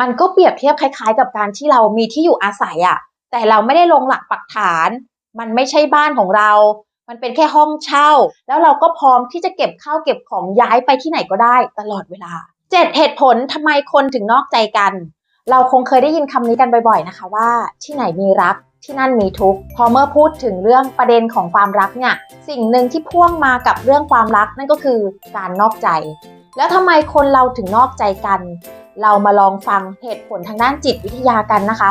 มันก็เปรียบเทียบคล้ายๆ กับการที่เรามีที่อยู่อาศัยอะแต่เราไม่ได้ลงหลักปักฐาน มันไม่ใช่บ้านของเรา มันเป็นแค่ห้องเช่า แล้วเราก็พร้อมที่จะเก็บข้าวเก็บของย้ายไปที่ไหนก็ได้ตลอดเวลาเจ็ดเหตุผลทำไมคนถึงนอกใจกัน เราคงเคยได้ยินคำนี้กันบ่อยๆนะคะว่า ที่ไหนมีรักที่นั่นมีทุกข์พอเมื่อพูดถึงเรื่องประเด็นของความรักเนี่ยสิ่งหนึ่งที่พ่วงมากับเรื่องความรักนั่นก็คือการนอกใจ แล้วทำไมคนเราถึงนอกใจกัน เรามาลองฟังเหตุผลทางด้านจิตวิทยากันนะคะ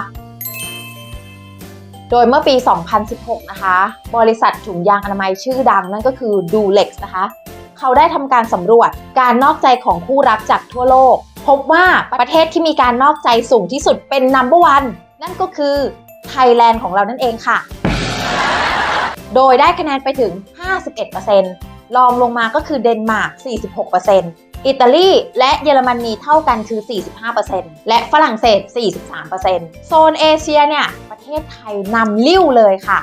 โดยเมื่อปี 2016 นะคะ บริษัทถุงยางอนามัยชื่อดังนั่นก็คือ Dulex นะคะ เขาได้ทำการสำรวจการนอกใจของคู่รักจากทั่วโลก พบว่าประเทศที่มีการนอกใจสูงที่สุดเป็น number one นั่นก็คือไทยแลนด์ของเรานั่นเองค่ะ โดยได้คะแนนไปถึง 51%รองลงมาก็คือเดนมาร์ก 46% อิตาลีและเยอรมนีเท่ากันคือ 45%และฝรั่งเศส 43%โซนเอเชียเนี่ยประเทศไทยนำลิ้วเลยค่ะ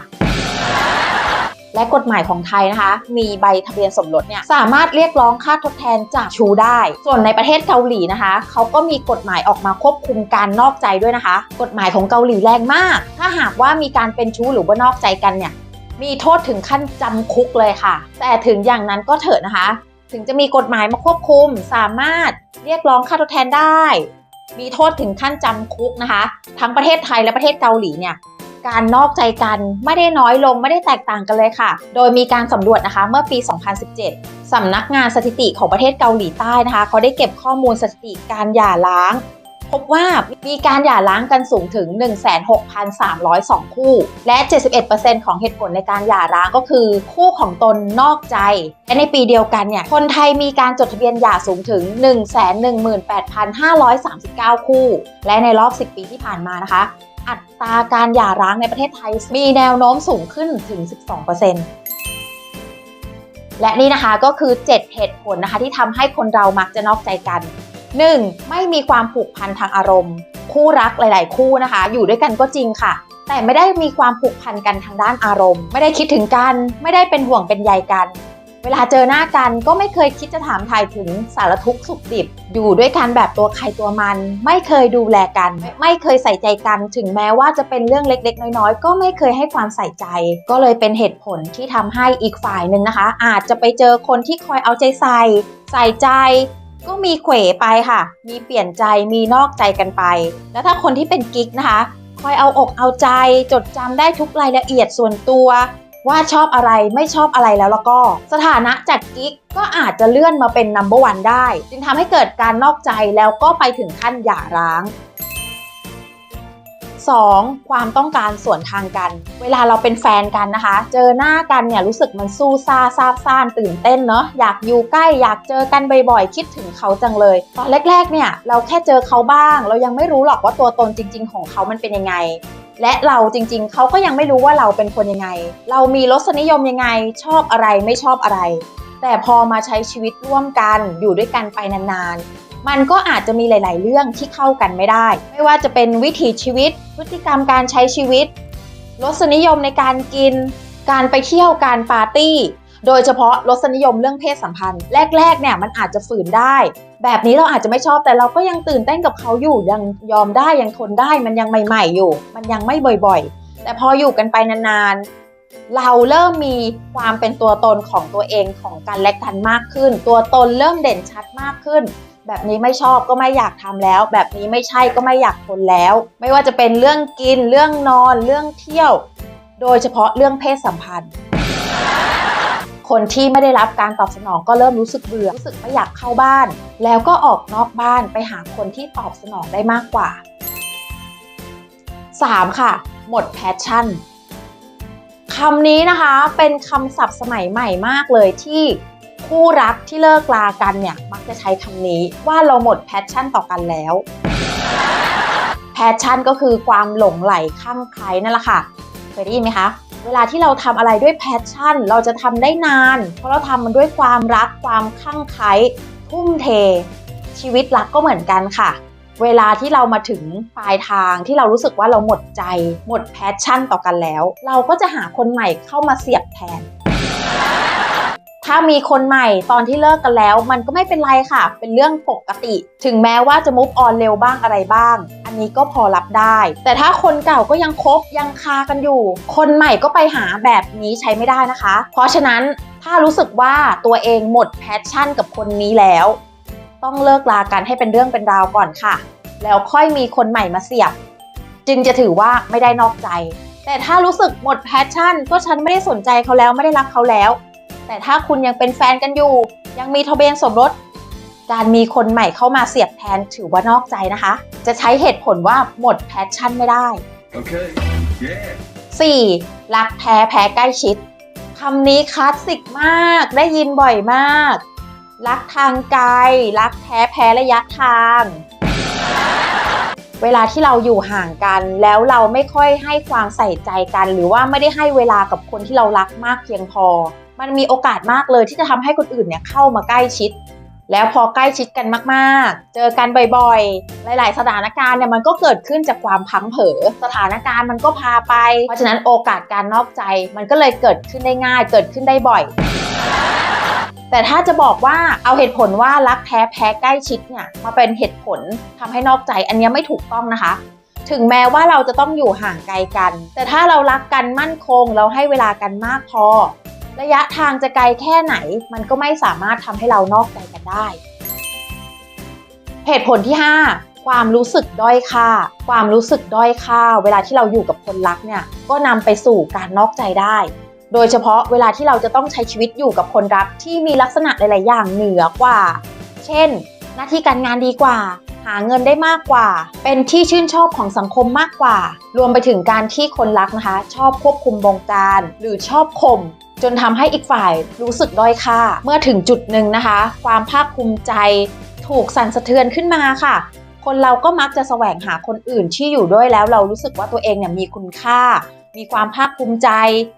และกฎหมายของไทยนะคะ มีใบทะเบียนสมรสเนี่ยสามารถเรียกร้องค่าทดแทนจากชูได้ ส่วนในประเทศเกาหลีนะคะ เขาก็มีกฎหมายออกมาควบคุมการนอกใจด้วยนะคะ กฎหมายของเกาหลีแรงมาก ถ้าหากว่ามีการเป็นชู้หรือว่านอกใจกันเนี่ยมีโทษถึงขั้นจำคุกเลยค่ะ แต่ถึงอย่างนั้นก็เถอะนะคะ ถึงจะมีกฎหมายมาควบคุม สามารถเรียกร้องค่าทดแทนได้ มีโทษถึงขั้นจำคุกนะคะ ทั้งประเทศไทยและประเทศเกาหลีเนี่ยการนอกใจกันไม่ได้น้อยลงไม่ได้แตกต่างกันเลยค่ะ โดยมีการสำรวจนะคะเมื่อปี 2017 สำนักงานสถิติของประเทศเกาหลีใต้นะคะ เขาได้เก็บข้อมูลสถิติการหย่าร้าง พบว่ามีการหย่าร้างกันสูงถึง 16,302 คู่ และ 71%ของเหตุผลในการหย่าร้างก็คือ คู่ของตนนอกใจ และในปีเดียวกันเนี่ย คนไทยมีการจดทะเบียนหย่าสูงถึง 118,539 คู่ และในรอบ 10 ปีที่ผ่านมานะคะอัตราการหย่าร้างในประเทศไทยมีแนวโน้มสูงขึ้นถึง 12%และนี่นะคะก็คือ 7 เหตุผลนะคะที่ทำให้คนเรามักจะนอกใจกัน 1. ไม่มีความผูกพันทางอารมณ์ คู่รักหลาย ๆ คู่นะคะ อยู่ด้วยกันก็จริงค่ะ แต่ไม่ได้มีความผูกพันกันทางด้านอารมณ์ ไม่ได้คิดถึงกัน ไม่ได้เป็นห่วงเป็นใยกัน เวลาเจอหน้ากันก็ไม่เคยคิดจะถามถ่ายถึงสารทุกข์สุขดิบ อยู่ด้วยกันแบบตัวใครตัวมัน ไม่เคยดูแลกันไม่ไม่เคยใส่ใจกัน ถึงแม้ว่าจะเป็นเรื่องเล็ก ๆ น้อยๆ ก็ไม่เคยให้ความใส่ใจ ก็เลยเป็นเหตุผลที่ทำให้อีกฝ่ายหนึ่งนะคะ อาจจะไปเจอคนที่คอยเอาใจใส่ ใส่ใจ ก็มีเขวไปค่ะ มีเปลี่ยนใจมีนอกใจกันไป แล้วถ้าคนที่เป็นกิ๊กนะคะ คอยเอาอกเอาใจจดจำได้ทุกรายละเอียดส่วนตัว ว่าชอบอะไรไม่ชอบอะไรแล้วแล้วก็ สถานะจากกิ๊กก็อาจจะเลื่อนมาเป็นนัมเบอร์วันได้ จึงทำให้เกิดการนอกใจแล้วก็ไปถึงขั้นหย่าร้าง 2. ความต้องการส่วนทางกัน เวลาเราเป็นแฟนกันนะคะ เจอหน้ากันเนี่ยรู้สึกมันสู้ซ่าซาบซ่านตื่นเต้นเนาะอยากอยู่ใกล้อยากเจอกันบ่อยๆ คิดถึงเขาจังเลย ตอนแรกๆเนี่ยเราแค่เจอเขาบ้าง เรายังไม่รู้หรอกว่าตัวตนจริง ๆ ของเขามันเป็นยังไงและเราจริงๆ เขาก็ยังไม่รู้ว่าเราเป็นคนยังไง เรามีรสนิยมยังไง ชอบอะไรไม่ชอบอะไร แต่พอมาใช้ชีวิตร่วมกันอยู่ด้วยกันไปนานๆ มันก็อาจจะมีหลาย ๆ เรื่องที่เข้ากันไม่ได้ ไม่ว่าจะเป็นวิถีชีวิต พฤติกรรมการใช้ชีวิตรสนิยมในการกิน การไปเที่ยวการปาร์ตี้ โดยเฉพาะรสนิยมเรื่องเพศสัมพันธ์ แรก ๆ เนี่ยมันอาจจะฝืนได้ แบบนี้เราอาจจะไม่ชอบแต่เราก็ยังตื่นเต้นกับเขาอยู่ยังยอมได้ยังทนได้มันยังใหม่ ๆ อยู่ มันยังไม่บ่อยๆ แต่พออยู่กันไปนานๆเราเริ่มมีความเป็นตัวตนของตัวเองของกันและกันมากขึ้น ตัวตนเริ่มเด่นชัดมากขึ้น แบบนี้ไม่ชอบก็ไม่อยากทำแล้ว แบบนี้ไม่ใช่ก็ไม่อยากทนแล้ว ไม่ว่าจะเป็นเรื่องกินเรื่องนอนเรื่องเที่ยว โดยเฉพาะเรื่องเพศสัมพันธ์ คนที่ไม่ได้รับการตอบสนองก็เริ่มรู้สึกเบื่อรู้สึกไม่อยากเข้าบ้าน แล้วก็ออกนอกบ้านไปหาคนที่ตอบสนองได้มากกว่า 3. ค่ะ หมดแพชชั่นคำนี้นะคะเป็นคำศัพท์สมัยใหม่มากเลยที่ คู่รักที่เลิกลากันเนี่ย มักจะใช้คำนี้ว่าเราหมดแพชชั่นต่อกันแล้ว แพชชั่นก็คือความหลงไหลคลั่งไคล้นั่นแหละค่ะเคยได้ยินไหมคะ เวลาที่เราทำอะไรด้วยแพชชั่น เราจะทำได้นาน เพราะเราทำมันด้วยความรักความคลั่งไคล้ทุ่มเท ชีวิตรักก็เหมือนกันค่ะ เวลาที่เรามาถึงปลายทางที่เรารู้สึกว่าเราหมดใจ หมดแพชชั่นต่อกันแล้ว เราก็จะหาคนใหม่เข้ามาเสียบแทน ถ้ามีคนใหม่ตอนที่เลิกกันแล้ว มันก็ไม่เป็นไรค่ะ เป็นเรื่องปกติ ถึงแม้ว่าจะมุฟออนเร็วบ้างอะไรบ้าง อันนี้ก็พอรับได้ แต่ถ้าคนเก่าก็ยังคบยังคากันอยู่ คนใหม่ก็ไปหาแบบนี้ใช้ไม่ได้นะคะ เพราะฉะนั้นถ้ารู้สึกว่าตัวเองหมดแพชชั่นกับคนนี้แล้ว ต้องเลิกลากันให้เป็นเรื่องเป็นราวก่อนค่ะ แล้วค่อยมีคนใหม่มาเสียบ จึงจะถือว่าไม่ได้นอกใจ แต่ถ้ารู้สึกหมดแพชชั่น ก็ฉันไม่ได้สนใจเขาแล้วไม่ได้รักเขาแล้ว แต่ถ้าคุณยังเป็นแฟนกันอยู่ ยังมีทะเบียนสมรส การมีคนใหม่เข้ามาเสียบแทนถือว่านอกใจนะคะ จะใช้เหตุผลว่าหมดแพชชั่นไม่ได้ Okay. Yeah. 4. รักแท้แพ้ใกล้ชิดคำนี้คลาสสิกมากได้ยินบ่อยมาก รักทางไกล รักแท้แพ้ระยะทาง เวลาที่เราอยู่ห่างกัน แล้วเราไม่ค่อยให้ความใส่ใจกัน หรือว่าไม่ได้ให้เวลากับคนที่เรารักมากเพียงพอ มันมีโอกาสมากเลยที่จะทำให้คนอื่นเนี่ยเข้ามาใกล้ชิด แล้วพอใกล้ชิดกันมากๆ เจอกันบ่อยๆ หลายๆ สถานการณ์เนี่ยมันก็เกิดขึ้นจากความพังเผอสถานการณ์มันก็พาไป เพราะฉะนั้นโอกาสการนอกใจมันก็เลยเกิดขึ้นได้ง่าย เกิดขึ้นได้บ่อย แต่ถ้าจะบอกว่าเอาเหตุผลว่ารักแท้แพ้ใกล้ชิดเนี่ยมาเป็นเหตุผลทำให้นอกใจอันนี้ไม่ถูกต้องนะคะ ถึงแม้ว่าเราจะต้องอยู่ห่างไกลกัน แต่ถ้าเรารักกันมั่นคง เราให้เวลากันมากพอ ระยะทางจะไกลแค่ไหน มันก็ไม่สามารถทำให้เรานอกใจกันได้ เหตุผลที่ 5ความรู้สึกด้อยค่า ความรู้สึกด้อยค่า เวลาที่เราอยู่กับคนรักเนี่ย ก็นำไปสู่การนอกใจได้ โดยเฉพาะเวลาที่เราจะต้องใช้ชีวิตอยู่กับคนรักที่มีลักษณะหลาย ๆ อย่างเหนือกว่า เช่น หน้าที่การงานดีกว่า หาเงินได้มากกว่า เป็นที่ชื่นชอบของสังคมมากกว่า รวมไปถึงการที่คนรักนะคะ ชอบควบคุมบงการ หรือชอบข่มจนทำให้อีกฝ่ายรู้สึกด้อยค่า เมื่อถึงจุดหนึ่งนะคะ ความภาคภูมิใจถูกสั่นสะเทือนขึ้นมาค่ะ คนเราก็มักจะแสวงหาคนอื่นที่อยู่ด้วยแล้วเรารู้สึกว่าตัวเองเนี่ยมีคุณค่า มีความภาคภูมิใจ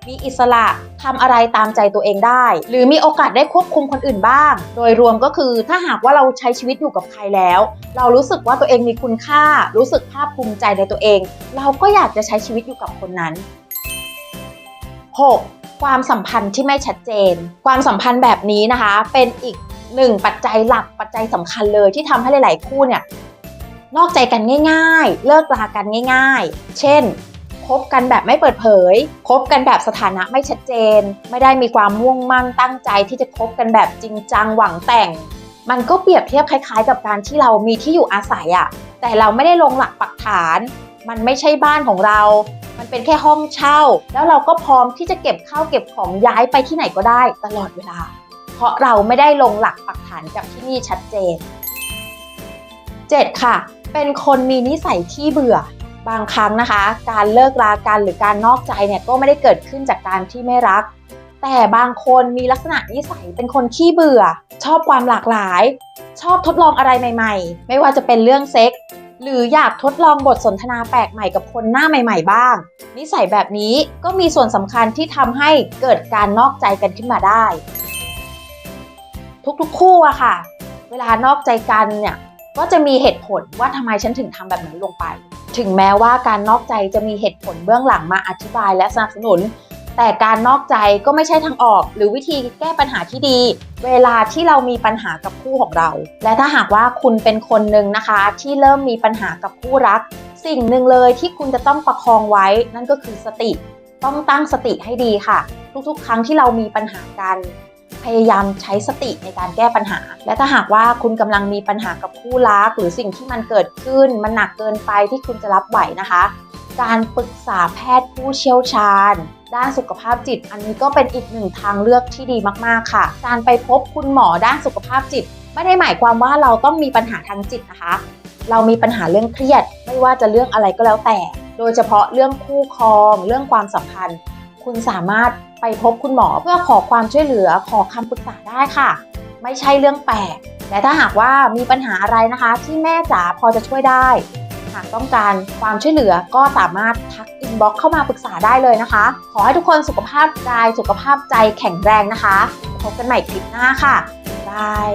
มีอิสระทำอะไรตามใจตัวเองได้ หรือมีโอกาสได้ควบคุมคนอื่นบ้าง โดยรวมก็คือถ้าหากว่าเราใช้ชีวิตอยู่กับใครแล้ว เรารู้สึกว่าตัวเองมีคุณค่า รู้สึกภาคภูมิใจในตัวเอง เราก็อยากจะใช้ชีวิตอยู่กับคนนั้น 6. ความสัมพันธ์ที่ไม่ชัดเจน ความสัมพันธ์แบบนี้นะคะ เป็นอีกหนึ่งปัจจัยหลักปัจจัยสำคัญเลยที่ทำให้หลาย ๆ คู่เนี่ยนอกใจกันง่าย ๆ เลิกลากันง่าย ๆ เช่น คบกันแบบไม่เปิดเผย คบกันแบบสถานะไม่ชัดเจน ไม่ได้มีความมุ่งมั่นตั้งใจที่จะคบกันแบบจริงจังหวังแต่ง มันก็เปรียบเทียบคล้ายๆ กับการที่เรามีที่อยู่อาศัยอะแต่เราไม่ได้ลงหลักปักฐาน มันไม่ใช่บ้านของเรา มันเป็นแค่ห้องเช่า แล้วเราก็พร้อมที่จะเก็บข้าวเก็บของย้ายไปที่ไหนก็ได้ตลอดเวลา เพราะเราไม่ได้ลงหลักปักฐานกับที่นี่ชัดเจน 7. ค่ะ เป็นคนมีนิสัยขี้เบื่อ บางครั้งนะคะ การเลิกรากันหรือการนอกใจเนี่ยก็ไม่ได้เกิดขึ้นจากการที่ไม่รัก แต่บางคนมีลักษณะนิสัยเป็นคนขี้เบื่อ ชอบความหลากหลาย ชอบทดลองอะไรใหม่ ๆ ไม่ว่าจะเป็นเรื่องเซ็กหรืออยากทดลองบทสนทนาแปลกใหม่กับคนหน้าใหม่ ๆ บ้าง นิสัยแบบนี้ก็มีส่วนสำคัญที่ทำให้เกิดการนอกใจกันขึ้นมาได้ ทุกๆ คู่อะค่ะ เวลานอกใจกันเนี่ยก็จะมีเหตุผลว่าทำไมฉันถึงทำแบบนั้นลงไป ถึงแม้ว่าการนอกใจจะมีเหตุผลเบื้องหลังมาอธิบายและสนับสนุน แต่การนอกใจก็ไม่ใช่ทางออก หรือวิธีแก้ปัญหาที่ดี เวลาที่เรามีปัญหากับคู่ของเรา และถ้าหากว่าคุณเป็นคนหนึ่งนะคะ ที่เริ่มมีปัญหากับคู่รัก สิ่งหนึ่งเลยที่คุณจะต้องประคองไว้ นั่นก็คือสติ ต้องตั้งสติให้ดีค่ะ ทุกๆ ครั้งที่เรามีปัญหากัน พยายามใช้สติในการแก้ปัญหา และถ้าหากว่าคุณกำลังมีปัญหากับคู่รัก หรือสิ่งที่มันเกิดขึ้น มันหนักเกินไปที่คุณจะรับไหวนะคะ การปรึกษาแพทย์ผู้เชี่ยวชาญ ด้านสุขภาพจิต อันนี้ก็เป็นอีกหนึ่งทางเลือกที่ดีมากๆค่ะ การไปพบคุณหมอด้านสุขภาพจิต ไม่ได้หมายความว่าเราต้องมีปัญหาทางจิตนะคะ เรามีปัญหาเรื่องเครียด ไม่ว่าจะเรื่องอะไรก็แล้วแต่ โดยเฉพาะเรื่องคู่ครอง เรื่องความสัมพันธ์ คุณสามารถไปพบคุณหมอเพื่อขอความช่วยเหลือขอคำปรึกษาได้ค่ะ ไม่ใช่เรื่องแปลกและถ้าหากว่ามีปัญหาอะไรนะคะ ที่แม่จ๋าพอจะช่วยได้ หากต้องการความช่วยเหลือก็สามารถทักอินบ็อกเข้ามาปรึกษาได้เลยนะคะ ขอให้ทุกคนสุขภาพกายสุขภาพใจแข็งแรงนะคะ พบกันใหม่คลิปหน้าค่ะบาย